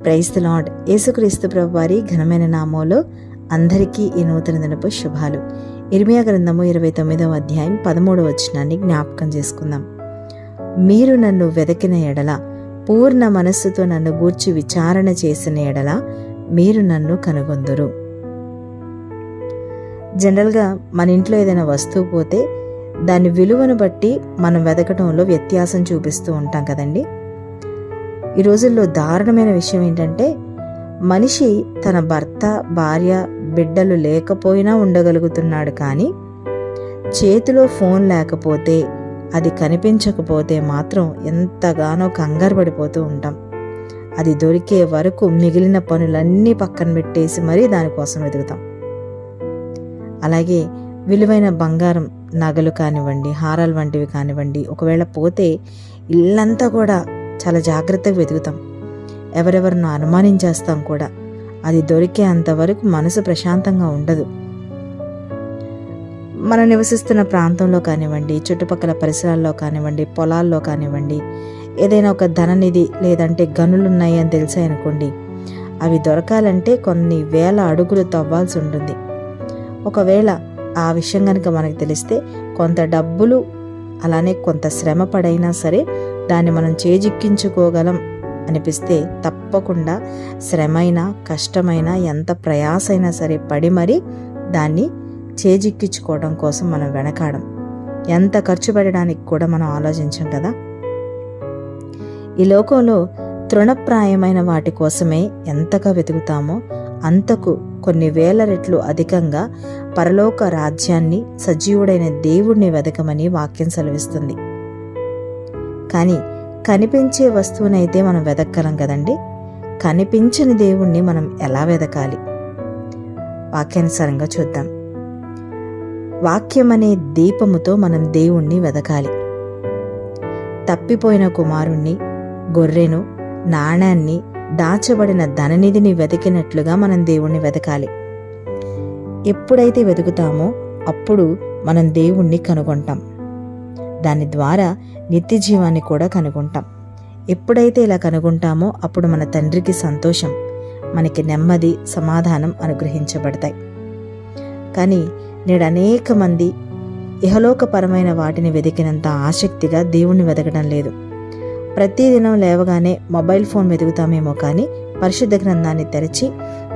Praise the lord యేసుక్రీస్తు ప్రభు వారి ఘనమైన నామంలో అందరికీ ఈ నూతన దినపు శుభాలు. ఇర్మియా గ్రంథము ఇరవై తొమ్మిదవ అధ్యాయం పదమూడవ వచనాన్ని జ్ఞాపకం చేసుకుందాం. మీరు నన్ను వెదకిన ఎడల పూర్ణ మనస్సుతో నన్ను గూర్చి విచారణ చేసిన ఎడల మీరు నన్ను కనుగొందురు. జనరల్గా మన ఇంట్లో ఏదైనా వస్తువు పోతే దాని విలువను బట్టి మనం వెతకటంలో వ్యత్యాసం చూపిస్తూ ఉంటాం కదండి. ఈ రోజుల్లో దారుణమైన విషయం ఏంటంటే మనిషి తన భర్త భార్య బిడ్డలు లేకపోయినా ఉండగలుగుతున్నాడు కానీ చేతిలో ఫోన్ లేకపోతే అది కనిపించకపోతే మాత్రం ఎంతగానో కంగారు పడిపోతూ ఉంటాం. అది దొరికే వరకు మిగిలిన పనులన్నీ పక్కన పెట్టేసి మరీ దానికోసం వెతుకుతాం. అలాగే విలువైన బంగారం నగలు కానివ్వండి హారాలు వంటివి కానివ్వండి ఒకవేళ పోతే ఇల్లంతా కూడా చాలా జాగ్రత్తగా వెతుకుతాం. ఎవరెవరినో అనుమానించేస్తాం కూడా. అది దొరికే అంతవరకు మనసు ప్రశాంతంగా ఉండదు. మనం నివసిస్తున్న ప్రాంతంలో కానివ్వండి చుట్టుపక్కల పరిసరాల్లో కానివ్వండి పొలాల్లో కానివ్వండి ఏదైనా ఒక ధననిధి లేదంటే గనులు ఉన్నాయి అని తెలిసాయనుకోండి అవి దొరకాలంటే కొన్ని వేల అడుగులు తవ్వాల్సి ఉంటుంది. ఒకవేళ ఆ విషయం కనుక మనకు తెలిస్తే కొంత డబ్బులు అలానే కొంత శ్రమ పడైనా సరే దాన్ని మనం చేజిక్కించుకోగలం అనిపిస్తే తప్పకుండా శ్రమైన కష్టమైన ఎంత ప్రయాసైనా సరే పడి మరీ దాన్ని చేజిక్కించుకోవడం కోసం మనం వెనకాడం. ఎంత ఖర్చు పెట్టడానికి కూడా మనం ఆలోచించాం కదా? ఈ లోకంలో తృణప్రాయమైన వాటి కోసమే ఎంతగా వెతుకుతామో అంతకు కొన్ని వేల రెట్లు అధికంగా పరలోక రాజ్యాన్ని సజీవుడైన దేవుణ్ణి వెదకమని వాక్యం సెలవిస్తుంది. కానీ కనిపించే వస్తువునైతే మనం వెదక్కలం కదండి. కనిపించని దేవుణ్ణి మనం ఎలా వెదకాలి? వాక్యానుసారంగా చూద్దాం. వాక్యం అనే దీపముతో మనం దేవుణ్ణి వెదకాలి. తప్పిపోయిన కుమారుణ్ణి గొర్రెను నాణాన్ని దాచబడిన ధననిధిని వెతికినట్లుగా మనం దేవుణ్ణి వెతకాలి ఎప్పుడైతే వెతుకుతామో అప్పుడు మనం దేవుణ్ణి కనుగొంటాం. దాని ద్వారా నిత్య జీవాన్ని కూడా కనుగొంటాం. ఎప్పుడైతే ఇలా కనుగొంటామో అప్పుడు మన తండ్రికి సంతోషం మనకి నెమ్మది సమాధానం అనుగ్రహించబడతాయి. కానీ నేడు అనేక మంది ఇహలోకపరమైన వాటిని వెతికినంత ఆసక్తిగా దేవుణ్ణి వెతకడం లేదు. ప్రతిదినం లేవగానే మొబైల్ ఫోన్ వెతుకుతామేమో కానీ పరిశుద్ధ గ్రంథాన్ని తెరిచి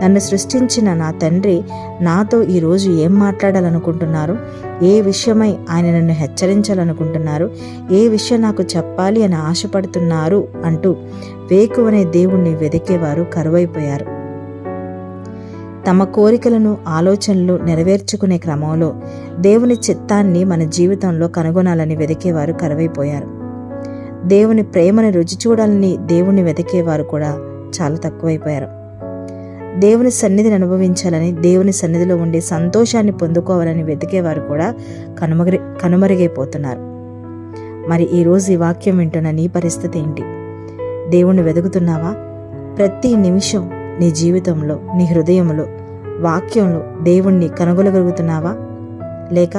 నన్ను సృష్టించిన నా తండ్రి నాతో ఈరోజు ఏం మాట్లాడాలనుకుంటున్నారు? ఏ విషయమై ఆయన నన్ను హెచ్చరించాలనుకుంటున్నారు? ఏ విషయం నాకు చెప్పాలి అని ఆశపడుతున్నారు? అంటూ వేకువనే దేవుణ్ణి వెదికేవారు కరువైపోయారు. తమ కోరికలను ఆలోచనలు నెరవేర్చుకునే క్రమంలో దేవుని చిత్తాన్ని మన జీవితంలో కనుగొనాలని వెదికేవారు కరువైపోయారు. దేవుని ప్రేమని రుచి చూడాలని దేవుణ్ణి వెతికేవారు కూడా చాలా తక్కువైపోయారు. దేవుని సన్నిధిని అనుభవించాలని దేవుని సన్నిధిలో ఉండే సంతోషాన్ని పొందుకోవాలని వెతికేవారు కూడా కనుమరి కనుమరుగైపోతున్నారు. మరి ఈరోజు ఈ వాక్యం వింటున్న నీ పరిస్థితి ఏంటి? దేవుణ్ణి వెతుకుతున్నావా? ప్రతి నిమిషం నీ జీవితంలో నీ హృదయంలో వాక్యంలో దేవుణ్ణి కనుగొలగలుగుతున్నావా లేక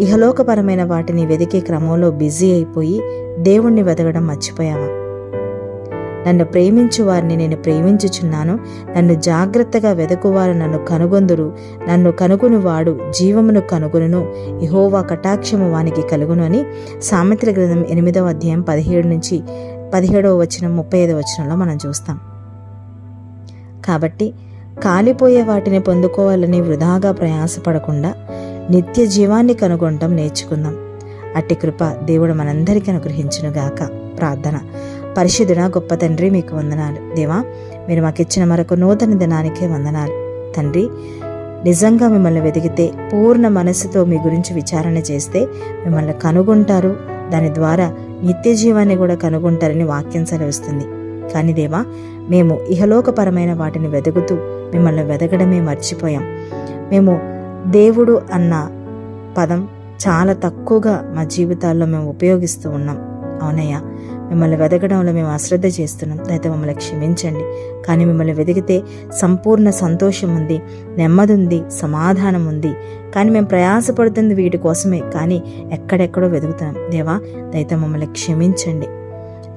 ఇహలోకపరమైన వాటిని వెతికే క్రమంలో బిజీ అయిపోయి దేవుణ్ణి వెతకడం మర్చిపోయావా? నన్ను ప్రేమించు వారిని నేను ప్రేమించుచున్నాను. నన్ను జాగ్రత్తగా వెదకువారు నన్ను కనుగొందురు. నన్ను కనుగొనువాడు జీవమును కనుగొనును. ఇహోవా కటాక్షము వానికి కలుగును అని సామెతల గ్రంథం ఎనిమిదవ అధ్యాయం పదిహేడు నుంచి పదిహేడవ వచనం ముప్పై ఐదవ వచనంలో మనం చూస్తాం. కాబట్టి కాలిపోయే వాటిని పొందుకోవాలని వృధాగా ప్రయాసపడకుండా నిత్య జీవాన్ని కనుగొనటం నేర్చుకుందాం. అట్టి కృప దేవుడు మనందరికీ అనుగ్రహించునుగాక. ప్రార్థన. పరిశుద్ధుడ గొప్ప తండ్రి మీకు వందనాలు. దేవా మీరు మాకు ఇచ్చిన మరొక నూతన దినానికే వందనాలు. తండ్రి నిజంగా మిమ్మల్ని వెతికితే పూర్ణ మనసుతో మీ గురించి విచారణ చేస్తే మిమ్మల్ని కనుగొంటారు. దాని ద్వారా నిత్య జీవాన్ని కూడా కనుగొంటారని వాక్యం సెలవిస్తుంది. కానీ దేవా మేము ఇహలోకపరమైన వాటిని వెతుకుతూ మిమ్మల్ని వెతకడమే మర్చిపోయాం. మేము దేవుడు అన్న పదం చాలా తక్కువగా మా జీవితాల్లో మేము ఉపయోగిస్తూ ఉన్నాం. అవునయ్యా మిమ్మల్ని వెతకడంలో మేము అశ్రద్ధ చేస్తున్నాం. అయితే మమ్మల్ని క్షమించండి. కానీ మిమ్మల్ని వెతికితే సంపూర్ణ సంతోషం ఉంది నెమ్మది ఉంది సమాధానం ఉంది. కానీ మేము ప్రయాసపడుతుంది వీటి కోసమే. కానీ ఎక్కడెక్కడో వెతుకుతున్నాం దేవా దయతో మమ్మల్ని క్షమించండి.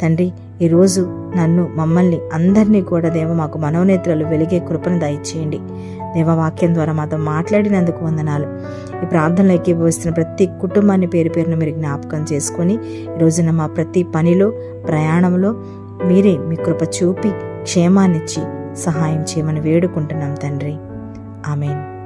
తండ్రి ఈరోజు నన్ను మమ్మల్ని అందరినీ కూడా దేవ మాకు మనోనేత్రాలు వెలిగే కృపను దయచేయండి. దేవవాక్యం ద్వారా మాతో మాట్లాడినందుకు వందనాలు. ఈ ప్రార్థనలో ఎక్కిపోస్తున్న ప్రతి కుటుంబాన్ని పేరు పేరును మీరు జ్ఞాపకం చేసుకొని ఈ రోజున మా ప్రతి పనిలో ప్రయాణంలో మీరే మీ కృప చూపి క్షేమాన్నిచ్చి సహాయం చేయమని వేడుకుంటున్నాం తండ్రి. ఆమెన్.